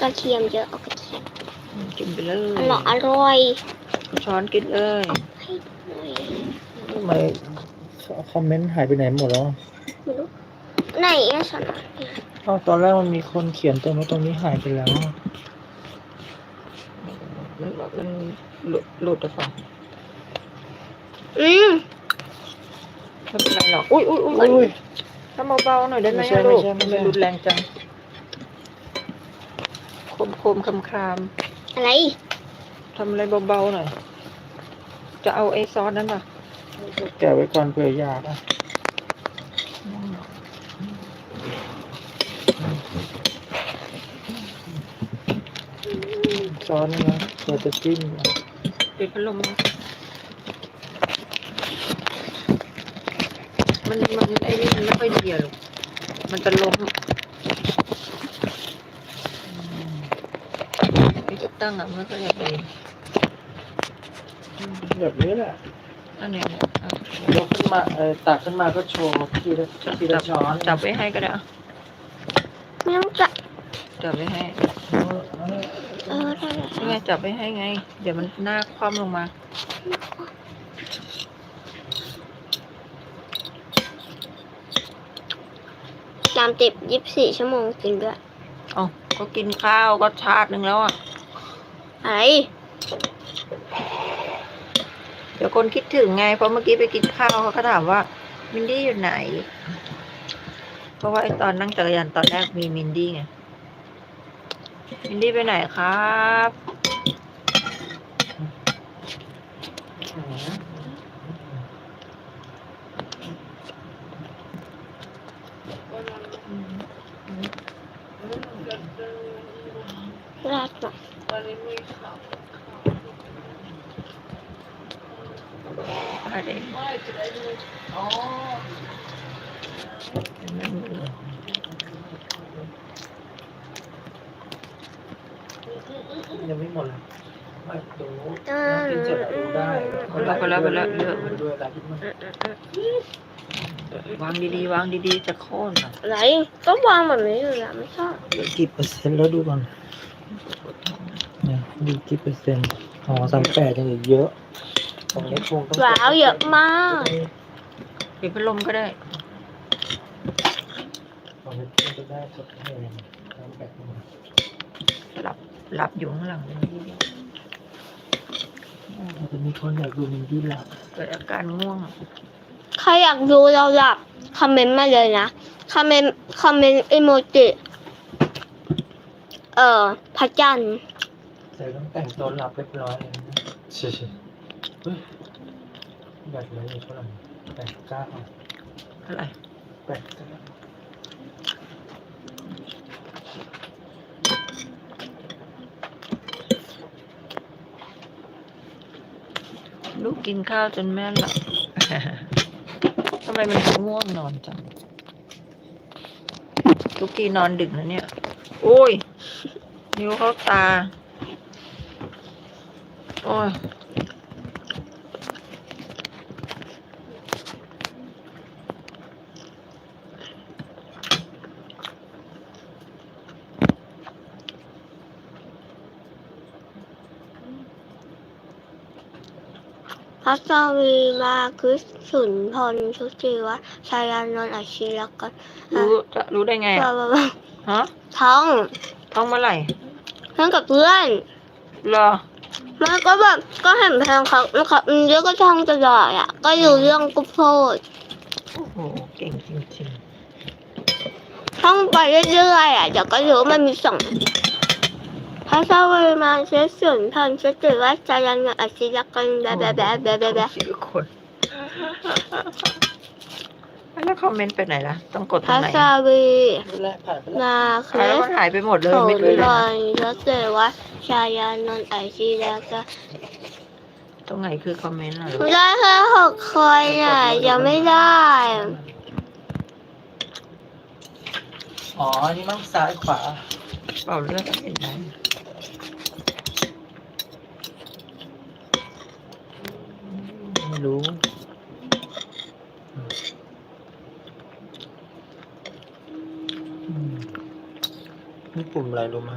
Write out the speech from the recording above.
กระเทียมเยอะเอากระเทียมกินไปเลอยร่อยอร่อยช้อนกินเลยให้หน่อยทำไมคอมเมนต์หายไปไหนหมดแล้วไม่รู้ไหนอะฉันอะอ้าวตอนแรกมันมีคนเขียนเต็มไว้ตรงนี้หายไปแล้วมันมันหลุดหลุดหรือเปล่าอืมไม่เป็นไรหรอก อุ้ยอุ้ยอุ้ยอุ้ยถ้าเบาๆหน่อยได้ไหมไม่ใช่อะลูกไม่ใช่ไม่ใช่มันรุนแรงจัง คมคมคำคามอะไรๆทำอะไรเบาๆหน่อย จะเอาไอ้ซอสนั้นป่ะแกะไว้ก่อนเผื่ออยากอะซ้อนนะเผื่อจะจิ้มปิดพัดลมนะมันมันไอ้นี่มันไม่ค่อยดีอะลูกมันจะล้มไอ้จุด ตั้งอะมันก็อยากดีแบบนี้แหละอันนี้เนี่ยเอายกขึ้นมาเออตักขึ้นมาก็โชว์ทีละทีละช้อนจับไว้ให้ก็ได้อะไม่ต้องจับจับไว้ให้เออเออเออได้แล้วนี่ไงจับไว้ให้ไง เดี๋ยวมันหน้าคว่ำลงมา สามสิบยี่สิบสี่ชั่วโมงจริงด้วยเอาก็กินข้าวก็ชาติหนึ่งแล้วอะ อะไรเดี๋ยวคนคิดถึงไง เพราะเมื่อกี้ไปกินข้าวเขาก็ถามว่า มินดี้อยู่ไหน เพราะว่าไอตอนนั่งจักรยานตอนแรกมีมินดี้ไง มินดี้ไปไหนครับราดหน่อย อะไรยังไม่หมดเลยไม่ดูเออกินเสร็จแล้วดูได้คนละคนละคนละเลือกด้วยอะไรที่มันวางดีๆ วางดีๆ จะโค่นอะอะไรก็วางแบบนี้อยู่แล้วไม่ชอบเหลือกี่เปอร์เซ็นต์แล้วดูก่อน เนี่ยดูกี่เปอร์เซ็นต์อ๋อสามแปดยังอีกเยอะตรงนี้คงต้องว้าวเยอะมากปิดพัดลมก็ได้ตรงนี้จะได้ทดแทนสามแปดหลับหลับอยู่ข้างหลังมินดี้จะมีคนอยากดูมินดี้หลับเกิดอาการง่วง ใครอยากดูเราหลับคอมเมนต์มาเลยนะคอมเมนต์คอมเมนต์อีโมจิเอ่อพระจันทร์ แต่ต้องแต่งตัวหลับเรียบร้อยเลยนะใช่ใช่เฮ้ยแบตเหลืออยู่เท่าไหร่แปดเก้าอะไรแปดเก้าลูกกินข้าวจนแม่หลับ ทำไมมันง่วงนอนจังทุกทีนอนดึกนะเนี่ย โอ้ย นิ้วเข้าตา โอ้ยพัสวีมาคือสุนทรชุติวัฒน์ชายานนท์อาชีรกันรู้จะรู้ได้ไงบอะลาบลาบลาฮะท้องท้องเมื่อไหร่เพื่อนกับเพื่อนเหรอ มันก็แบบก็เห็นเพลงเขาเขาอืมเยอะก็ท่องตลอดอะ ก็อยู่เรื่องกุพูดโอ้โหเก่งจริงท่องไปเรื่อยๆอะเดี๋ยวก็รู้มันมีสองพระเจ้าวิมานเชสสุนทรชุติวัฒน์ชายานนท์อาชีรกันแบบแบบแบบแบบแบบแบบๆชื่อคน แล้วคอมเมนต์ไปไหนล่ะ ต้องกดพตรระงไหนเจ้าวีนี่แหละผ่านไปแล้วมาคือะอแล้วมันหายไปหมดเลยโสไม่นรู้เลยทนะรชุติวัฒน์ชายานนท์อาชีรกันตรงไหนคือคอมเมนต์อะได้แค่หกคนอะยังไม่ได้ อ๋ออันนี่มั่งซ้ายขวา เปล่าเลือดเห็นไหมไม่รู้ นี่ปุ่มอะไรรู้ไหม